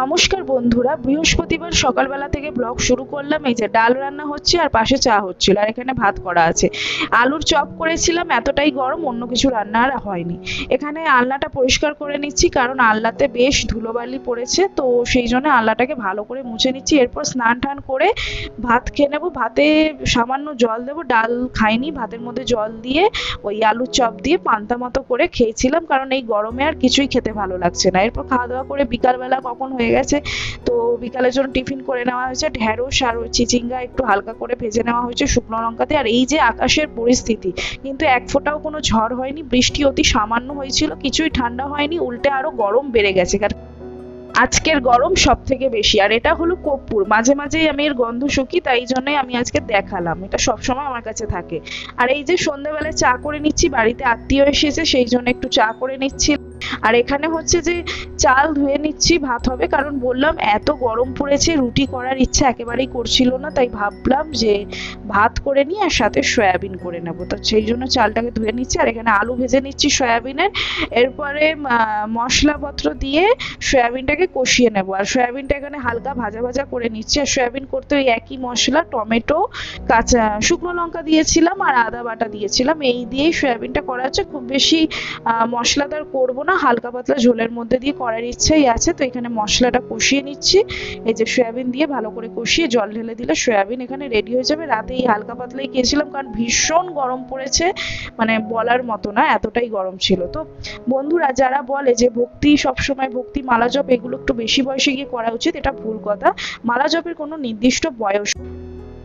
নমস্কার বন্ধুরা, বৃহস্পতিবার সকালবেলা থেকে ব্লগ শুরু করলাম। এই যে ডাল রান্না হচ্ছে আর পাশে চা হচ্ছিল আর এখানে ভাত করা আছে। আলুর চপ করেছিলাম, এতটাই গরম, অন্য কিছু রান্না আর হয়নি। এখানে আলনাটা পরিষ্কার করে নিচ্ছি, কারণ আলনাতে বেশ ধুলোবালি পড়েছে, তো সেই জন্য আলনাটাকে ভালো করে মুছে নিচ্ছি। এরপর স্নান টান করে ভাত খেয়ে নেব। ভাতে সামান্য জল দেবো, ডাল খাইনি, ভাতের মধ্যে জল দিয়ে ওই আলুর চপ দিয়ে পান্তা মতো করে খেয়েছিলাম, কারণ এই গরমে আর কিছুই খেতে ভালো লাগছে না। এরপর খাওয়া দাওয়া করে বিকালবেলা কখন হয়ে গেছে। তো বিকালের জন্য টিফিন করে নেওয়া হয়েছে। ঢেঁড়স আর চিচিঙ্গা একটু হালকা করে ভেজে নেওয়া হয়েছে শুকনো লঙ্কাতে। আর এই যে আকাশের পরিস্থিতি, কিন্তু এক ফোঁটাও কোনো ঝড় হয়নি। বৃষ্টি অতি সামান্য হয়েছিল, কিছুই ঠান্ডা হয়নি। উল্টে আরও গরম বেড়ে গেছে। কারণ আজকের গরম সব থেকে বেশি। আর এটা হলো কর্পূর। মাঝে মাঝেই আমি এর গন্ধ শুকি, তাই জন্যই আমি আজকে দেখালাম। এটা সবসময় আমার কাছে থাকে। আর এই যে সন্ধ্যেবেলায় চা করে নিচ্ছি, বাড়িতে আত্মীয় এসেছে, সেই জন্য একটু চা করে নিচ্ছি। আর এখানে হচ্ছে যে চাল ধুয়ে নিচ্ছি, ভাত হবে। কারণ বললাম, এত গরম পড়েছে, রুটি করার ইচ্ছা একেবারেই করছিল না, তাই ভাবলাম যে ভাত করে নিই আর সাথে সয়াবিন করে নেব। তো সেই জন্য চালটাকে ধুয়ে নিচ্ছি, আর এখানে আলু ভেজে নিচ্ছি সয়াবিনের। এরপরে মশলাপত্র দিয়ে সয়াবিনটাকে কষিয়ে নেব। আর সয়াবিনটা এখানে হালকা ভাজা ভাজা করে নিচ্ছি। আর সয়াবিন করতে ওই একই মশলা, টমেটো, কাঁচা, শুকনো লঙ্কা দিয়েছিলাম আর আদা বাটা দিয়েছিলাম। এই দিয়েই সয়াবিনটা করা হচ্ছে। খুব বেশি মশলাদার করব না হালকা পাতলা ঝোলের মধ্যে দিয়ে করার ইচ্ছেই আছে। তো এখানে মশলাটা কষিয়ে নিচ্ছি। এই যে সয়াবিন দিয়ে ভালো করে কষিয়ে জল ঢেলে দিলে সয়াবিন এখানে রেডি হয়ে যাবে। রাতে এই হালকা পাতলাই খেয়েছিলাম কারণ ভীষণ গরম পড়েছে। মানে বলার মতো না, এতটাই গরম ছিল। তো বন্ধুরা, যারা বলে যে ভক্তি, সবসময় ভক্তি, মালা জপ, এগুলো একটু বেশি বয়সে গিয়ে করা উচিত, এটা ভুল কথা। মালা জপের কোনো নির্দিষ্ট বয়স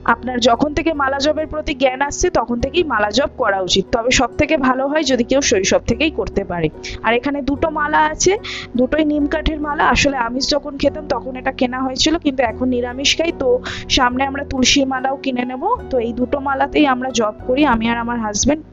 আপনার যখন থেকে মালা জবের প্রতি জ্ঞান আসছে, তখন থেকেই মালা জব করা উচিত। তবে সব থেকে ভালো হয় যদি কেউ শৈশব থেকেই করতে পারে। আর এখানে দুটো মালা আছে, দুটোই নিম কাঠের মালা। আসলে আমিষ যখন খেতাম, তখন এটা কেনা হয়েছিল, কিন্তু এখন নিরামিষ খাই। তো সামনে আমরা তুলসী মালাও কিনে নেব। তো এই দুটো মালাতেই আমরা জব করি, আমি আর আমার হাজবেন্ড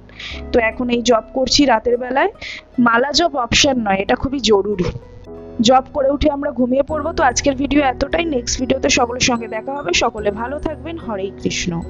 তো এখন এই জব করছি রাতের বেলায়। মালা জব অপশন নয়, এটা খুবই জরুরি। জব করে উঠে আমরা ঘুমিয়ে পড়ব। তো আজকের ভিডিও এতটাই। নেক্সট ভিডিওতে সকলের সঙ্গে দেখা হবে। সকলে ভালো থাকবেন। হরে কৃষ্ণ।